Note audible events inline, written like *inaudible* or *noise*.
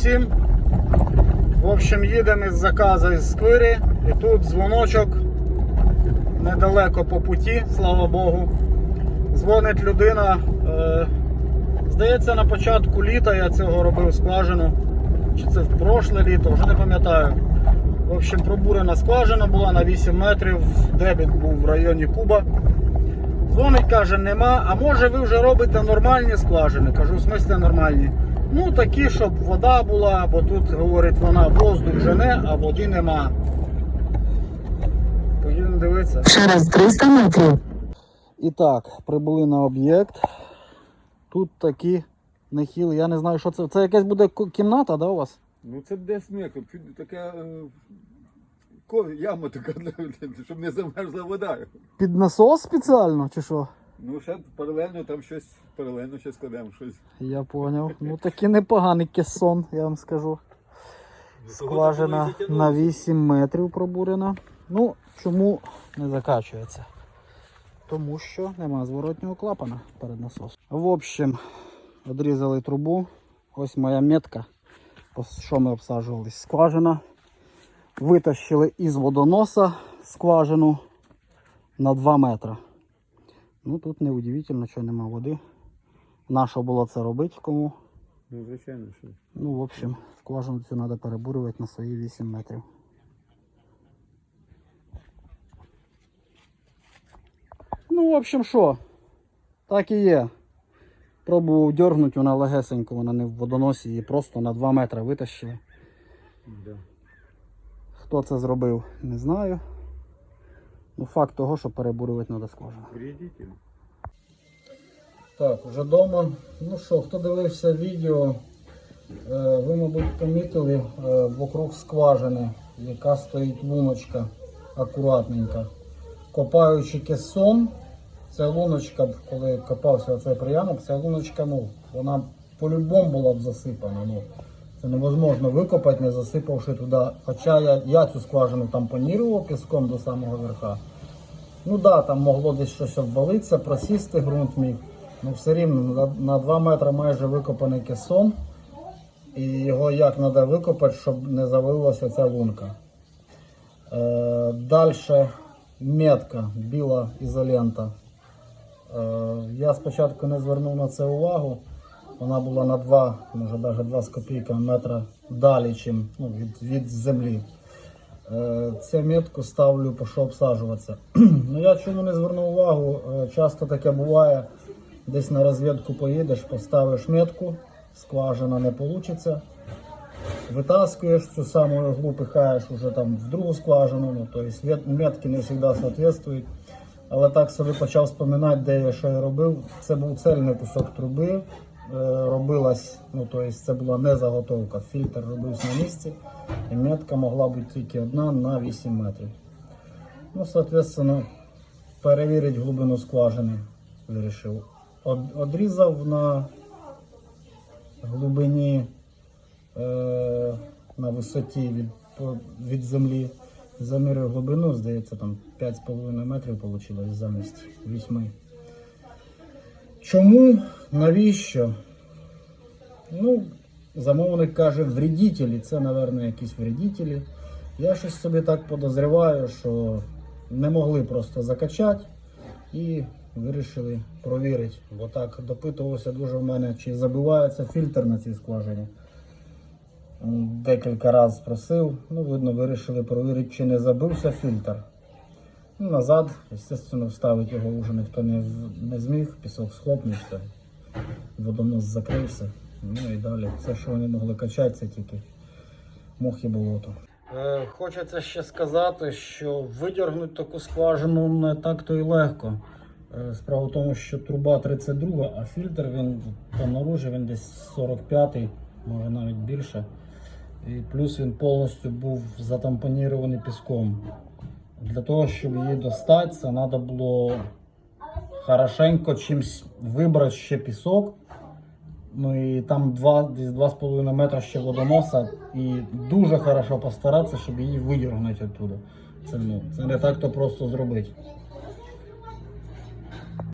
всім. В общем, їдемо із заказу із Сквирі. І тут дзвоночок недалеко по путі, слава Богу. Дзвонить людина. Е, здається, на початку літа я цього робив скважину. Чи це в прошле літо, вже не пам'ятаю. В общем, пробурена скважина була на 8 метрів, дебіт був в районі Куба. Дзвонить, каже, нема. А може ви вже робите нормальні скважини? Кажу, в смислі нормальні. Ну такі, щоб вода була, бо тут, говорить вона, воздух жене, а води нема. Поїдемо дивитися. Через 300 метрів. І так, прибули на об'єкт. Тут такі нехіли. Я не знаю, що це. Це якась буде кімната, да, у вас? Ну це десь не така е, яма така, щоб не замерзла вода. Під насос спеціально чи що? Ну ще паралельно там щось, паралельно ще складемо щось. Я поняв. Ну такий непоганий кесон, я вам скажу. Скважина на 8 метрів пробурена. Ну, чому не закачується? Тому що нема зворотнього клапана перед насосом. В общем, відрізали трубу. Ось моя метка. Що ми обсаджувались? Скважина. Витащили із водоноса скважину на 2 метри. Ну тут не удивительно, що нема води. Нащо було це робити кому? Ну, звичайно, що. Ну, в общем, скважину цю треба перебурювати на свої 8 метрів. Ну, в общем, що? Так і є. Пробував дергнути, вона легесенько, вона не в водоносі, її просто на 2 метри витащили. Да. Хто це зробив, не знаю. Ну, факт того, що перебурювати треба скважину. Вредитель. Так, вже вдома. Ну що, хто дивився відео, е, ви, мабуть, помітили е, вокруг скважини, яка стоїть луночка акуратненька. Копаючи кесон, ця луночка, коли копався цей приямок, ця луночка, ну, вона по-любому була б засипана. Ну, це невозможно викопати, не засипавши туди. Хоча я, я цю скважину там понірував піском до самого верха. Ну так, да, там могло десь щось обвалитися, просісти ґрунт міг. Ну все рівно на, на 2 метри майже викопаний кесон. І його як треба викопати, щоб не завалилася ця лунка. Е, Далі метка, біла ізолента. Е, я спочатку не звернув на це увагу. Вона була на 2, може навіть 2 з копійками метра далі, чим, ну, від, від землі. Е, Цю метку ставлю, пішов обсаджуватися. *clears throat* ну я чому не звернув увагу, е, часто таке буває, десь на розвідку поїдеш, поставиш метку, скважина не вийде. Витаскуєш цю саму іглу, пихаєш уже там в другу скважину, ну, то есть вет- метки не завжди соответствують. Але так собі почав споминати, де я що я робив. Це був цельний кусок труби. Е, Робилась, ну то есть це була не заготовка. Фільтр робився на місці, і метка могла бути тільки одна на 8 метрів. Ну, соответственно, перевірити глибину скважини вирішив. Одрізав на глибині е, на висоті від, від землі. Замірив глибину, здається, там 5,5 метрів вийшло замість 8. Чому? Навіщо? Ну, замовник каже, вредителі. Це, мабуть, якісь вредителі. Я щось собі так подозріваю, що не могли просто закачати і вирішили провірити. Бо так допитувався дуже в мене, чи забивається фільтр на цій скважині. Декілька разів просив, ну, видно, вирішили провірити, чи не забився фільтр. Назад, звісно, вставити його вже ніхто не, не зміг, пісок схлопнувся, водонос закрився. Ну і далі. Все, що вони могли качати, це тільки мох і болото. Е, хочеться ще сказати, що видергнути таку скважину не так-то і легко. Е, Справа в тому, що труба 32, а фільтр він там наружі він десь 45-й, може навіть більше. І плюс він повністю був затампонірований піском. Для того, щоб її достати, це треба було хорошенько чимось вибрати ще пісок. Ну і там два, десь 2,5 метра ще водоноса. І дуже хорошо постаратися, щоб її видіргнути оттуда. Це, ну, це не так то просто зробити.